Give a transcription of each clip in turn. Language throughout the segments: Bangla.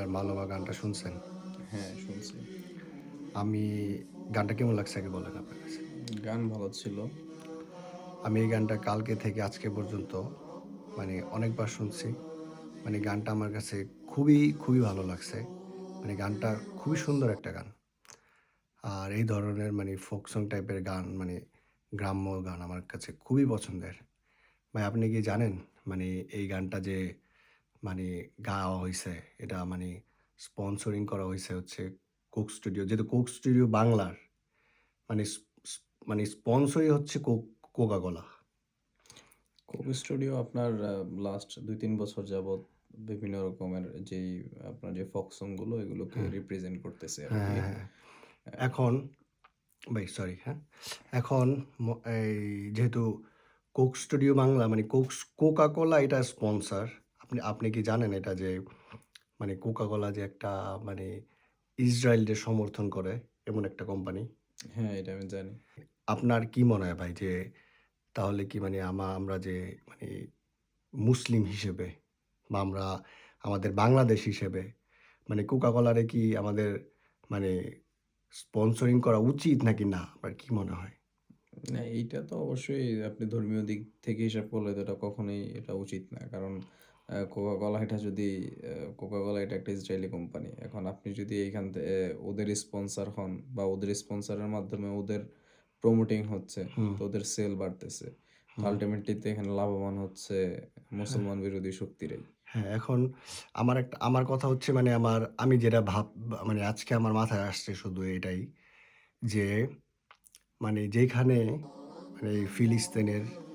বাংলার মানবা গানটা শুনছেন? হ্যাঁ শুনছি। আমি গানটা কেমন লাগছে আগে বলেন আপনার কাছে? গান ভালো ছিল। আমি এই গানটা কালকে থেকে আজকে পর্যন্ত মানে অনেকবার শুনছি। মানে গানটা আমার কাছে খুবই খুবই ভালো লাগছে। মানে গানটা খুবই সুন্দর একটা গান। আর এই ধরনের মানে ফোক সং টাইপের গান মানে গ্রাম্য গান আমার কাছে খুবই পছন্দের। ভাই আপনি কি জানেন মানে এই গানটা যে মানে গাওয়া হয়েছে এটা মানে স্পন্সরিং করা হয়েছে হচ্ছে কোক স্টুডিও যেহেতু কোক স্টুডিও বাংলার মানে মানে স্পন্সরই হচ্ছে Coke Coca Cola Coke Studio আপনার লাস্ট দুই তিন বছর যাবৎ বিভিন্ন রকমের যেই আপনার যে ফকগুলো এগুলোকে রিপ্রেজেন্ট করতেছে আর হ্যাঁ এখন ভাই সরি হ্যাঁ। এখন এই যেহেতু কোক স্টুডিও বাংলা মানে কোক কোকা কোলা এটা স্পন্সর আপনি আপনি কি জানেন এটা যে মানে কোকা কোলা যে একটা মানে ইসরায়েলকে সমর্থন করে এমন একটা কোম্পানি হ্যাঁ এটা আমি জানি। আপনার কি মনে হয় ভাই যে তাহলে কি মানে আমা আমরা যে মানে মুসলিম হিসেবে বা আমরা আমাদের বাংলাদেশ হিসেবে মানে কোকা কোলারে কি আমাদের মানে স্পন্সরিং করা উচিত নাকি না? আপনার কি মনে হয়? না এইটা তো অবশ্যই আপনি ধর্মীয় দিক থেকে হিসাব করলে তো এটা কখনোই এটা উচিত না। কারণ কোকা কলা এটা যদি কোকা কলা এটা একটা ইসরায়েলি কোম্পানি এখন আপনি যদি এইখান থেকে ওদের স্পন্সর হন বা ওদের স্পন্সরের মাধ্যমে ওদের প্রমোটিং হচ্ছে তো ওদের সেল বাড়তেছে। আলটিমেটলিতে এখানে লাভবান হচ্ছে মুসলমান বিরোধী শক্তিরাই। হ্যাঁ এখন আমার একটা আমার কথা হচ্ছে মানে আমার আমি যেটা ভাব মানে আজকে আমার মাথায় আসছে শুধু এটাই যে মানে যেখানে মানে ফিলিস্তিনের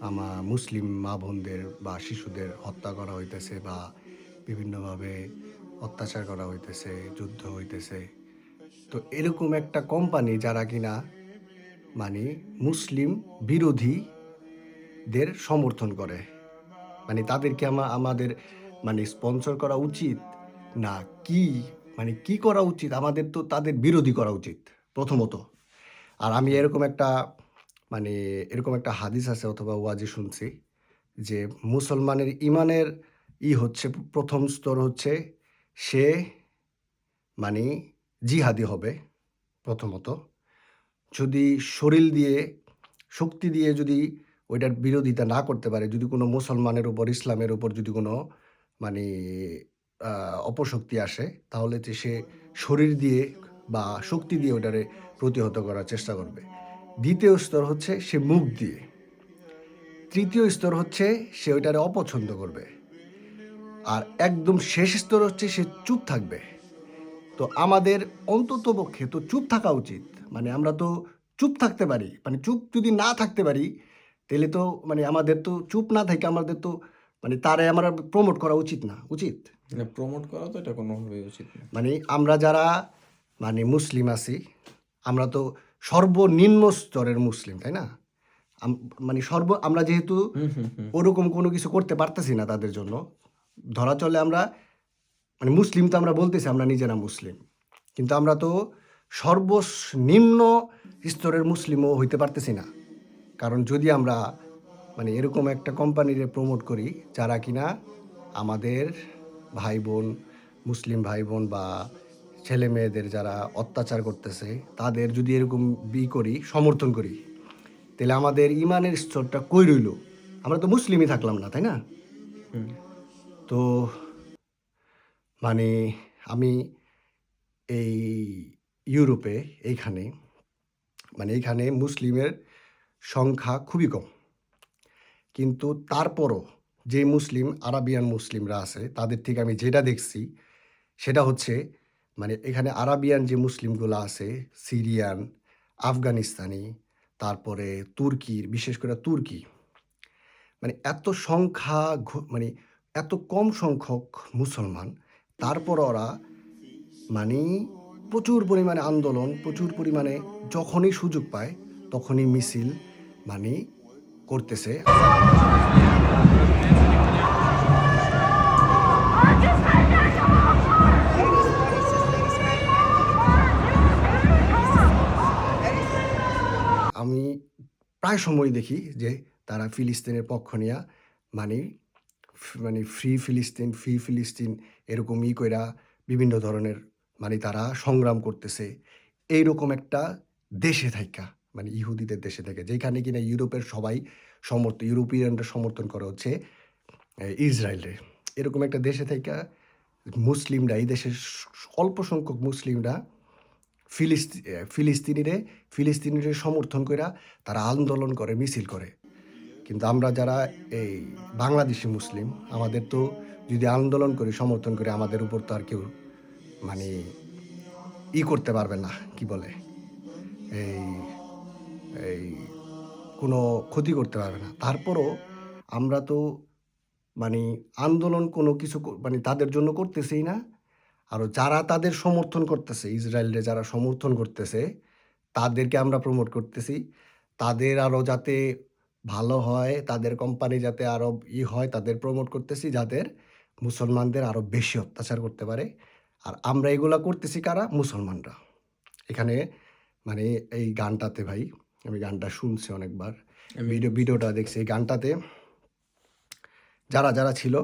আমার মুসলিম মা বোনদের বা শিশুদের হত্যা করা হইতেছে বা বিভিন্নভাবে অত্যাচার করা হইতেছে, যুদ্ধ হইতেছে। তো এরকম একটা কোম্পানি যারা কিনা মানে মুসলিম বিরোধীদের সমর্থন করে। মানে তাদেরকে আমা, আমাদের মানে স্পন্সর করা উচিত না কি? মানে কি করা উচিত? আমাদের তো তাদের বিরোধী করা উচিত প্রথমত। আর আমি এরকম একটা মানে এরকম একটা হাদিস আছে অথবা ওয়াজি শুনছি যে মুসলমানের ইমানের ই হচ্ছে, প্রথম স্তর হচ্ছে সে মানে জিহাদি হবে প্রথমত। যদি শরীর দিয়ে, শক্তি দিয়ে যদি ওইটার বিরোধিতা না করতে পারে, যদি কোনো মুসলমানের উপর, ইসলামের উপর যদি কোনো মানে অপশক্তি আসে, তাহলে সে শরীর দিয়ে বা শক্তি দিয়ে ওটারে প্রতিহত করার চেষ্টা করবে। দ্বিতীয় স্তর হচ্ছে সে মুখ দিয়ে। তৃতীয় স্তর হচ্ছে সে ওইটারে অপছন্দ করবে। আর একদম শেষ স্তর হচ্ছে সে চুপ থাকবে। তো আমাদের অন্তত পক্ষে তো চুপ থাকা উচিত। মানে আমরা তো চুপ থাকতে পারি। মানে চুপ যদি না থাকতে পারি তাহলে তো মানে আমাদের তো চুপ না থাকে আমাদের তো মানে তারে আমরা প্রমোট করা উচিত না। উচিত? প্রমোট করা তো এটা কোনোভাবেই উচিত না। মানে আমরা যারা মানে মুসলিম আছি আমরা তো সর্বনিম্ন স্তরের মুসলিম তাই না? মানে সর্ব আমরা যেহেতু ওরকম কোনো কিছু করতে পারতেছি না তাদের জন্য ধরা চলে আমরা মানে মুসলিম তো আমরা বলতেছি আমরা নিজেরা মুসলিম। কিন্তু আমরা তো সর্বনিম্ন স্তরের মুসলিমও হইতে পারতেছি না। কারণ যদি আমরা মানে এরকম একটা কোম্পানিরে প্রমোট করি যারা কিনা আমাদের ভাই বোন মুসলিম ভাই বোন বা ছেলে মেয়েদের যারা অত্যাচার করতেছে তাদের যদি এরকম বি করি সমর্থন করি তাহলে আমাদের ইমানের স্তরটা কই রইল? আমরা তো মুসলিমই থাকলাম না তাই না? তো মানে আমি এই ইউরোপে এইখানে মানে এইখানে মুসলিমের সংখ্যা খুবই কম। কিন্তু তারপরও যে মুসলিম আরাবিয়ান মুসলিমরা আছে তাদের থেকে আমি যেটা দেখছি সেটা হচ্ছে মানে এখানে আরাবিয়ান যে মুসলিমগুলো আছে, সিরিয়ান, আফগানিস্তানি, তারপরে তুর্কির বিশেষ করে তুর্কি মানে এত সংখ্যা মানে এত কম সংখ্যক মুসলমান, তারপর ওরা মানে প্রচুর পরিমাণে আন্দোলন, প্রচুর পরিমাণে যখনই সুযোগ পায়, তখনই মিছিল মানে করতেছে। প্রায় সময় দেখি যে তারা ফিলিস্তিনের পক্ষ নিয়ে মানে মানে ফ্রি ফিলিস্তিন ফ্রি ফিলিস্তিন এরকম কইরা বিভিন্ন ধরনের মানে তারা সংগ্রাম করতেছে। এইরকম একটা দেশে থাইকা মানে ইহুদিদের দেশে থেকে যেখানে কিনা ইউরোপের সবাই সমর্থন ইউরোপিয়ানরা সমর্থন করা হচ্ছে এই ইসরায়েলের। এরকম একটা দেশে থাইকা মুসলিমরা, এই দেশের অল্প সংখ্যক মুসলিমরা ফিলিস্তি ফিলিস্তিনিরে ফিলিস্তিনিরে সমর্থন কইরা তারা আন্দোলন করে, মিছিল করে। কিন্তু আমরা যারা এই বাংলাদেশি মুসলিম, আমাদের তো যদি আন্দোলন করি, সমর্থন করি, আমাদের উপর তো আর কেউ মানে ই করতে পারবে না, কি বলে? এই এই কোনো ক্ষতি করতে পারবে না। তারপরও আমরা তো মানে আন্দোলন কোনো কিছু মানে তাদের জন্য করতেছেই না। আরও যারা তাদের সমর্থন করতেছে ইসরায়েলরে যারা সমর্থন করতেছে তাদেরকে আমরা প্রমোট করতেছি। তাদের আরও যাতে ভালো হয় তাদের কোম্পানি যাতে আরও ই হয় তাদের প্রমোট করতেছি যাদের মুসলমানদের আরও বেশি অত্যাচার করতে পারে। আর আমরা এগুলা করতেছি কারা? মুসলমানরা। এখানে মানে এই গানটাতে ভাই আমি গানটা শুনছি অনেকবার। ভিডিও ভিডিওটা দেখছি এই গানটাতে। যারা যারা ছিল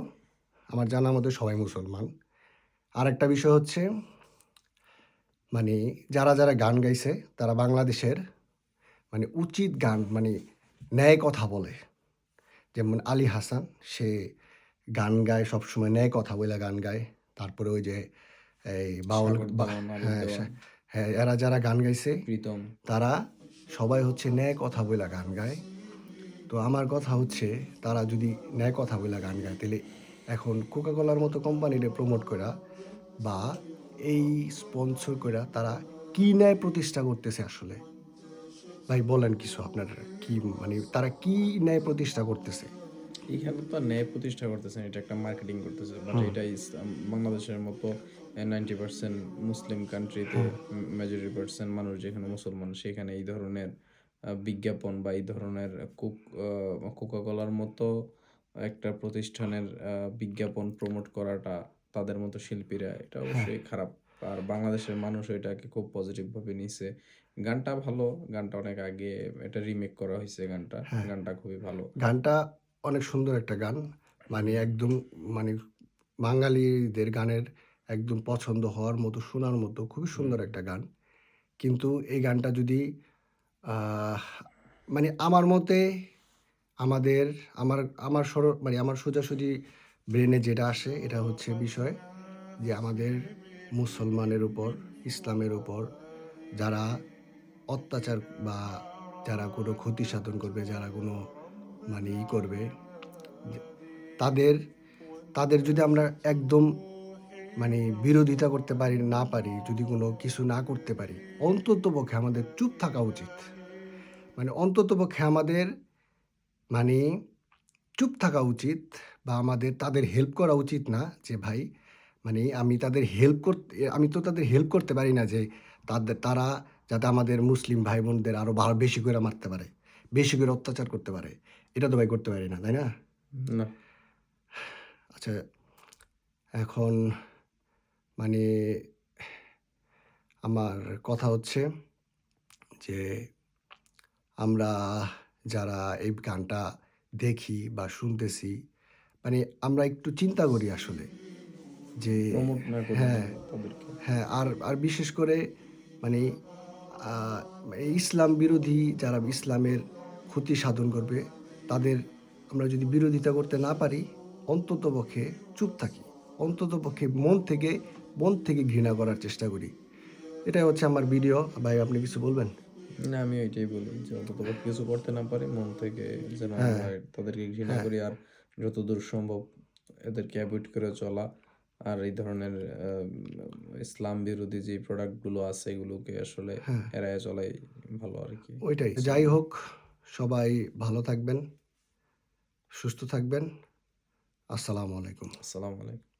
আমার জানার মধ্যে সবাই মুসলমান। আর একটা বিষয় হচ্ছে মানে যারা যারা গান গাইছে তারা বাংলাদেশের মানে উচিত গান মানে ন্যায় কথা বলে। যেমন আলী হাসান সে গান গায় সবসময় ন্যায় কথা বলে গান গায়। তারপরে ওই যে এই বাউল হ্যাঁ হ্যাঁ এরা যারা গান গাইছে প্রীতম। তারা সবাই হচ্ছে ন্যায় কথা বলে গান গায়। তো আমার কথা হচ্ছে তারা যদি ন্যায় কথা বলে গান গায় তাহলে এখন কোকাকোলার মতো কোম্পানিরে প্রমোট করা বা এই স্পন্সর করা তারা কি ন্যায় প্রতিষ্ঠা করতেছে আসলে? ভাই বলেন কিছু আপনার কি মানে তারা কি ন্যায় প্রতিষ্ঠা করতেছে? এখানে তো ন্যায় প্রতিষ্ঠা করতেছেন এটা একটা মার্কেটিং করতেছে। বাট এটা বাংলাদেশের মতো নাইনটি পার্সেন্ট মুসলিম কান্ট্রিতে মেজরিটি পার্সেন্ট মানুষ যেখানে মুসলমান সেখানে এই ধরনের বিজ্ঞাপন বা এই ধরনের কোক কোকা কলার মতো একটা প্রতিষ্ঠানের বিজ্ঞাপন প্রমোট করাটা তাদের মতো শিল্পীরা এটা অবশ্যই খারাপ। আর বাংলাদেশের মানুষ এটাকে খুব পজিটিভ ভাবে নিছে। গানটা ভালো গানটা অনেক আগে এটা রিমেক করা হয়েছে গানটা। গানটা খুবই ভালো। গানটা অনেক সুন্দর একটা গান। মানে একদম মানে বাঙালিদের গানের একদম পছন্দ হওয়ার মতো শোনার মতো খুবই সুন্দর একটা গান। কিন্তু এই গানটা যদি মানে আমার মতে আমাদের, আমার আমার সর মানে আমার সোজাসুজি ব্রেনে যেটা আসে, এটা হচ্ছে বিষয় যে আমাদের মুসলমানের উপর, ইসলামের উপর যারা অত্যাচার বা যারা কোনো ক্ষতি সাধন করবে, যারা কোনো মানে ই করবে তাদের তাদের যদি আমরা একদম মানে বিরোধিতা করতে পারি, না পারি, যদি কোনো কিছু না করতে পারি অন্তত পক্ষে আমাদের চুপ থাকা উচিত। মানে অন্তত পক্ষে আমাদের মানে চুপ থাকা উচিত বা আমাদের তাদের হেল্প করা উচিত না যে ভাই মানে আমি তাদের হেল্প করতে আমি তো তাদের হেল্প করতে পারি না যে তাদের তারা যাতে আমাদের মুসলিম ভাই বোনদের আরও ভালো বেশি করে মারতে পারে বেশি করে অত্যাচার করতে পারে। এটা তো ভাই করতে পারি না তাই না। আচ্ছা এখন মানে আমার কথা হচ্ছে যে আমরা যারা এই গানটা দেখি বা শুনতেছি মানে আমরা একটু চিন্তা করি আসলে যে হ্যাঁ হ্যাঁ আর আর বিশেষ করে মানে ইসলাম বিরোধী যারা ইসলামের ক্ষতি সাধন করবে তাদের আমরা যদি বিরোধিতা করতে না পারি অন্তত পক্ষে চুপ থাকি। অন্তত পক্ষে মন থেকে মন থেকে ঘৃণা করার চেষ্টা করি। এটাই হচ্ছে আমার ভিডিও। ভাই আপনি কিছু বলবেন? না আমি ওইটাই বলি যে অন্তত কিছু করতে না পারে মন থেকে যেন হ্যাঁ। তাদেরকে ঘৃণা করি আর যতদূর সম্ভব এদেরকে অ্যাভয়েড করে চলা। আর এই ধরনের ইসলাম বিরোধী যে প্রোডাক্টগুলো আছে এগুলোকে আসলে হ্যাঁ। এড়ায় চলাই ভালো আর কি। ওইটাই। যাই হোক সবাই ভালো থাকবেন সুস্থ থাকবেন। আসসালামু আলাইকুম। আসসালামু আলাইকুম।